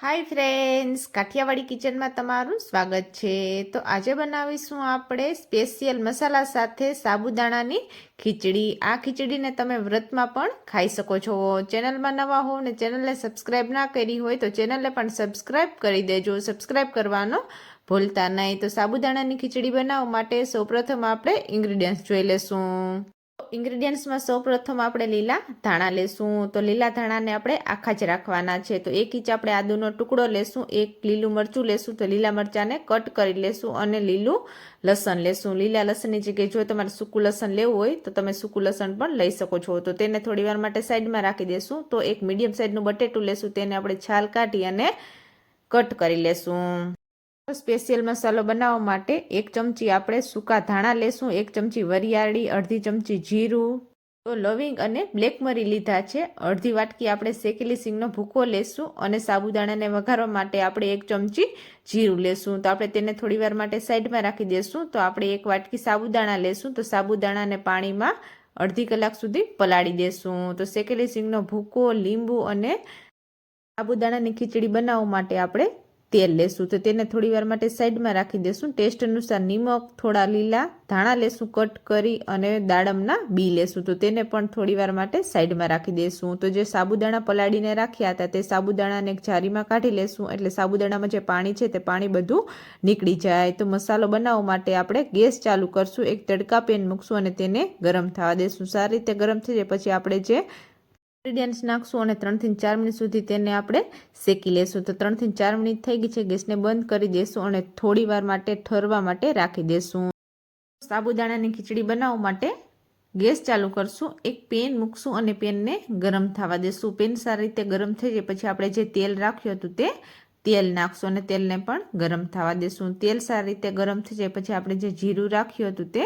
Hi friends Kathiawadi કિચનમાં તમારું સ્વાગત છે. તો આજે બનાવીશું આપણે સ્પેશિયલ મસાલા સાથે સાબુદાણાની ખીચડી. આ ખીચડીને તમે વ્રતમાં પણ ખાઈ શકો છો. ચેનલમાં નવા હો ને ચેનલને સબસ્ક્રાઈબ ના કરી હોય તો ચેનલને પણ સબસ્ક્રાઈબ કરી દેજો. સબસ્ક્રાઈબ કરવાનો ભૂલતા નહીં. તો સાબુદાણાની ખીચડી બનાવવા માટે સૌપ્રથમ આપણે ઇન્ગ્રીડિયન્ટ્સ જોઈ લેશું. ઇન્ગ્રીડિયન્ટ્સમાં સૌપ્રથમ આપણે લીલા ધાણા લેશું. તો લીલા ધાણાને આપણે આખા જ રાખવાના છે. તો એક ઇંચ આપણે આદુનો ટુકડો લેશું, એક લીલું મરચું લેશું, તો લીલા મરચાંને કટ કરી લેશું અને લીલું લસણ લેશું. લીલા લસણની જગ્યાએ જો તમારે સૂકું લસણ લેવું હોય, તો તમે સૂકું લસણ પણ લઈ શકો છો. તો તેને થોડી વાર માટે સાઈડમાં રાખી દેશું. તો એક મીડિયમ સાઈઝનું બટેટું લેશું. તેને આપણે છાલ કાઢી અને કટ કરી લેશું. સ્પેશિયલ મસાલો બનાવવા માટે એક ચમચી આપણે સૂકા ધાણા લેશું, એક ચમચી વરિયાળી, અડધી ચમચી જીરું. તો લવિંગ અને બ્લેક મરી લીધા છે. અડધી વાટકી આપણે શેકેલી સિંગનો ભૂકો લેશું અને સાબુદાણાને વઘારવા માટે આપણે એક ચમચી જીરું લેશું. તો આપણે તેને થોડી વાર માટે સાઈડમાં રાખી દેશું. તો આપણે એક વાટકી સાબુદાણા લેશું. તો સાબુદાણાને પાણીમાં અડધી કલાક સુધી પલાળી દેશું. તો શેકેલી સિંગનો ભૂકો, લીંબુ અને સાબુદાણાની ખીચડી બનાવવા માટે આપણે તેલ લેશું તો તેને થોડી વાર માટે સાઈડમાં રાખી દેશું. ટેસ્ટ અનુસાર નિમક, થોડા લીલા, ધાણા લેશું કટ કરી અને દાડમના બી લેશું. તો તેને પણ થોડી વાર માટે સાઈડમાં રાખી દેશું. તો જે સાબુદાણા પલાળીને રાખ્યા હતા તે સાબુદાણાને એક જારીમાં કાઢી લેશું. એટલે સાબુદાણામાં જે પાણી છે તે પાણી બધું નીકળી જાય. તો મસાલો બનાવવા માટે આપણે ગેસ ચાલુ કરશું. એક તડકા પેન મૂકશું અને તેને ગરમ થવા દેશું. સારી રીતે ગરમ થઈ જાય. પછી આપણે જે ઇન્ગ્રીડિયન્ટ્સ નાખશું અને ત્રણથી ચાર મિનિટ સુધી તેને આપણે શેકી લેશું. તો ત્રણથી ચાર મિનિટ થઈ ગઈ છે, ગેસને બંધ કરી દેશું અને થોડી વાર માટે ઠરવા માટે રાખી દેશું. સાબુદાણાની ખીચડી બનાવવા માટે ગેસ ચાલુ કરશું, એક પેન મૂકશું અને પેનને ગરમ થવા દેશું. પેન સારી રીતે ગરમ થઈ જાય પછી આપણે જે તેલ રાખ્યું હતું તે તેલ નાખશું અને તેલને પણ ગરમ થવા દેશું. તેલ સારી રીતે ગરમ થઈ જાય પછી આપણે જે જીરું રાખ્યું હતું તે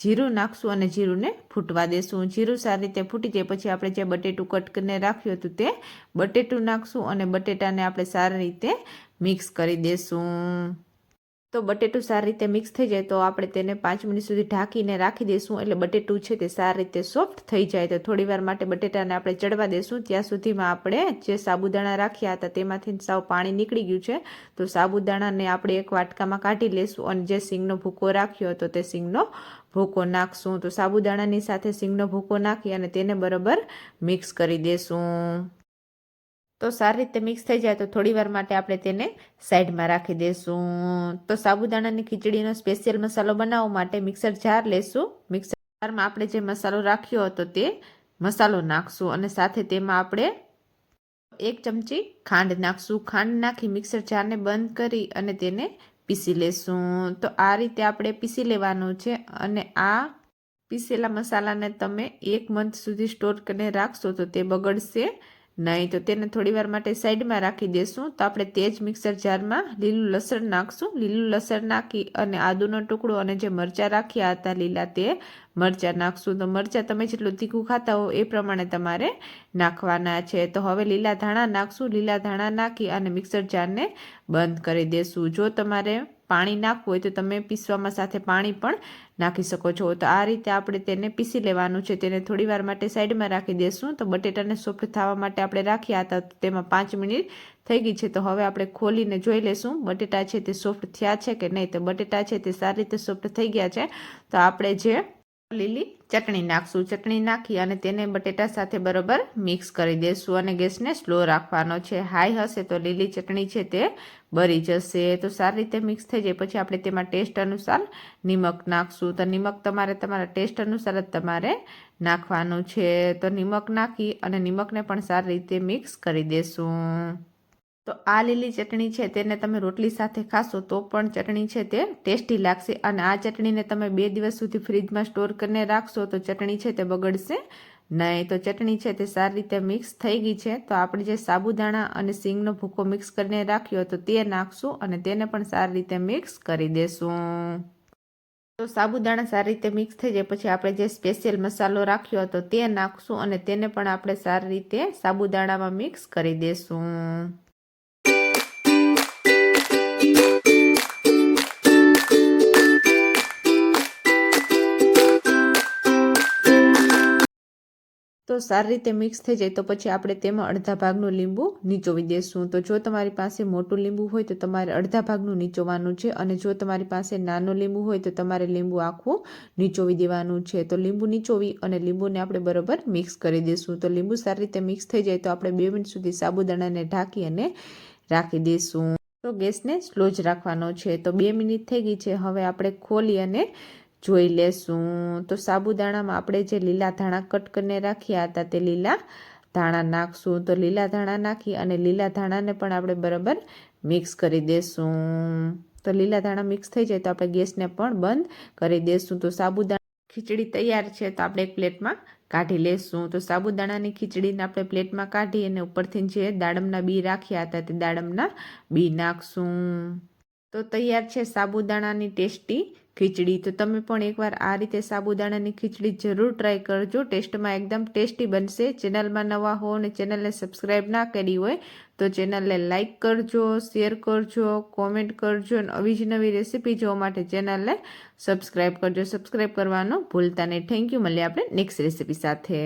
જીરું નાખશું અને જીરુંને ફૂટવા દેશું. જીરું સારી રીતે ફૂટી જાય પછી આપણે જે બટેટું કટ કરીને રાખ્યું હતું તે બટેટું નાખશું અને બટેટાને આપણે સારી રીતે મિક્સ કરી દેશું. તો બટેટું સારી રીતે મિક્સ થઈ જાય તો આપણે તેને પાંચ મિનિટ સુધી ઢાંકીને રાખી દઈશું એટલે બટેટું છે તે સારી રીતે સોફ્ટ થઈ જાય. તો થોડી વાર માટે બટેટાને આપણે ચડવા દઈશું ત્યાં સુધીમાં આપણે જે સાબુદાણા રાખ્યા હતા તેમાંથી સાવ પાણી નીકળી ગયું છે. તો સાબુદાણાને આપણે એક વાટકામાં કાઢી લેશું અને જે સિંગનો ભૂકો રાખ્યો હતો તે સિંગનો ભૂકો નાખશું તો સાબુદાણાની સાથે સિંગનો ભૂકો નાખી અને તેને બરાબર મિક્સ કરી દેશું. તો સારી રીતે મિક્સ થઈ જાય તો થોડી વાર માટે આપણે તેને સાઈડમાં રાખી દઈશું તો સાબુદાણાની ખીચડીનો સ્પેશિયલ મસાલો બનાવવા માટે મિક્સર જાર લેશું. મિક્સર જારમાં આપણે જે મસાલો રાખ્યો હતો તે મસાલો નાખશું અને સાથે તેમાં આપણે એક ચમચી ખાંડ નાખશું. ખાંડ નાખી મિક્સર જારને બંધ કરી અને તેને પીસી લેશું. તો આ રીતે આપણે પીસી લેવાનું છે અને આ પીસેલા મસાલાને તમે એક મંથ સુધી સ્ટોર કરીને રાખશો તો તે બગડશે. નહીં તો તેને થોડી વાર માટે સાઈડમાં રાખી દેશું. તો આપણે તે જ મિક્સર જારમાં લીલું લસણ નાખશું. લીલું લસણ નાખી અને આદુનો ટુકડો અને જે મરચાં રાખ્યા હતા લીલા તે મરચાં નાખશું. તો મરચાં તમે જેટલું તીખું ખાતા હો એ પ્રમાણે તમારે નાખવાના છે. તો હવે લીલા ધાણા નાખશું. લીલા ધાણા નાખી અને મિક્સર જારને બંધ કરી દેશું. જો તમારે પાણી નાખવું હોય તો તમે પીસવામાં સાથે પાણી પણ નાખી શકો છો. તો આ રીતે આપણે તેને પીસી લેવાનું છે. તેને થોડી વાર માટે સાઈડમાં રાખી દેશું. તો બટેટાને સોફ્ટ થવા માટે આપણે રાખ્યા હતા તેમાં પાંચ મિનિટ થઈ ગઈ છે. તો હવે આપણે ખોલીને જોઈ લેશું, બટેટા છે તે સોફ્ટ થયા છે કે નહીં? તો બટેટા છે તે સારી રીતે સોફ્ટ થઈ ગયા છે. તો આપણે જે લીલી ચટણી નાખશું. ચટણી નાખી અને તેને બટેટા સાથે બરોબર મિક્સ કરી દઈશું અને ગેસને સ્લો રાખવાનો છે. હાઈ હશે તો લીલી ચટણી છે તે બરી જશે. તો સારી રીતે મિક્સ થઈ જાય. પછી આપણે તેમાં ટેસ્ટ અનુસાર નિમક નાખશું. તો નિમક તમારે તમારા ટેસ્ટ અનુસાર જ તમારે નાખવાનું છે. તો નિમક નાખી અને નિમકને પણ સારી રીતે મિક્સ કરી દેશું. તો આ લીલી ચટણી છે તેને તમે રોટલી સાથે ખાશો તો પણ ચટણી છે તે ટેસ્ટી લાગશે. અને આ ચટણીને તમે બે દિવસ સુધી ફ્રીજમાં સ્ટોર કરીને રાખશો તો ચટણી છે તે બગડશે નહીં. તો ચટણી છે તે સારી રીતે મિક્સ થઈ ગઈ છે. તો આપણે જે સાબુદાણા અને સિંગનો ભૂકો મિક્સ કરીને રાખ્યો તો તે નાખશું અને તેને પણ સારી રીતે મિક્સ કરી દેશું. તો સાબુદાણા સારી રીતે મિક્સ થઈ જાય પછી આપણે જે સ્પેશિયલ મસાલો રાખ્યો હતો તે નાખશું અને તેને પણ આપણે સારી રીતે સાબુદાણામાં મિક્સ કરી દેશું. તો સારી રીતે મિક્સ થઈ જાય તો પછી આપણે તેમાં અડધા ભાગનું લીંબુ નીચોવી દેશું. તો જો તમારી પાસે મોટું લીંબુ હોય તો તમારે અડધા ભાગનું નીચોવાનું છે અને જો તમારી પાસે નાનું લીંબુ હોય તો તમારે લીંબુ આખું નીચોવી દેવાનું છે. તો લીંબુ નીચોવી અને લીંબુને આપણે બરોબર મિક્સ કરી દઈશું તો લીંબુ સારી રીતે મિક્સ થઈ જાય તો આપણે બે મિનિટ સુધી સાબુદાણાને ઢાંકી અને રાખી દઈશું તો ગેસને સ્લો જ રાખવાનો છે. તો બે મિનિટ થઈ ગઈ છે. હવે આપણે ખોલી અને જોઈ લેશું. તો સાબુદાણામાં આપણે જે લીલા ધાણા કટ કરીને રાખ્યા હતા તે લીલા ધાણા નાખશું. તો લીલા ધાણા નાખી અને લીલા ધાણાને પણ આપણે બરાબર મિક્સ કરી દેશું. તો લીલા ધાણા મિક્સ થઈ જાય તો આપણે ગેસને પણ બંધ કરી દેશું. તો સાબુદાણા ખીચડી તૈયાર છે તો આપણે એક પ્લેટમાં કાઢી લેશું. તો સાબુદાણાની ખીચડીને આપણે પ્લેટમાં કાઢી અને ઉપરથી જે દાડમના બી રાખ્યા હતા તે દાડમના બી નાખશું. તો તૈયાર છે સાબુદાણાની ટેસ્ટી ખીચડી. તો તમે પણ એકવાર આ રીતે સાબુદાણાની ખીચડી જરૂર ટ્રાય કરજો. ટેસ્ટમાં એકદમ ટેસ્ટી બનશે. ચેનલમાં નવા હો અને ચેનલને સબસ્ક્રાઈબ ના કરી હોય તો ચેનલને લાઇક કરજો, શેર કરજો, કોમેન્ટ કરજો અને આવી જ નવી રેસીપી જોવા માટે ચેનલને સબસ્ક્રાઈબ કરજો. સબસ્ક્રાઈબ કરવાનું ભૂલતા નહીં. Thank you. મળીએ આપણે નેક્સ્ટ રેસીપી સાથે.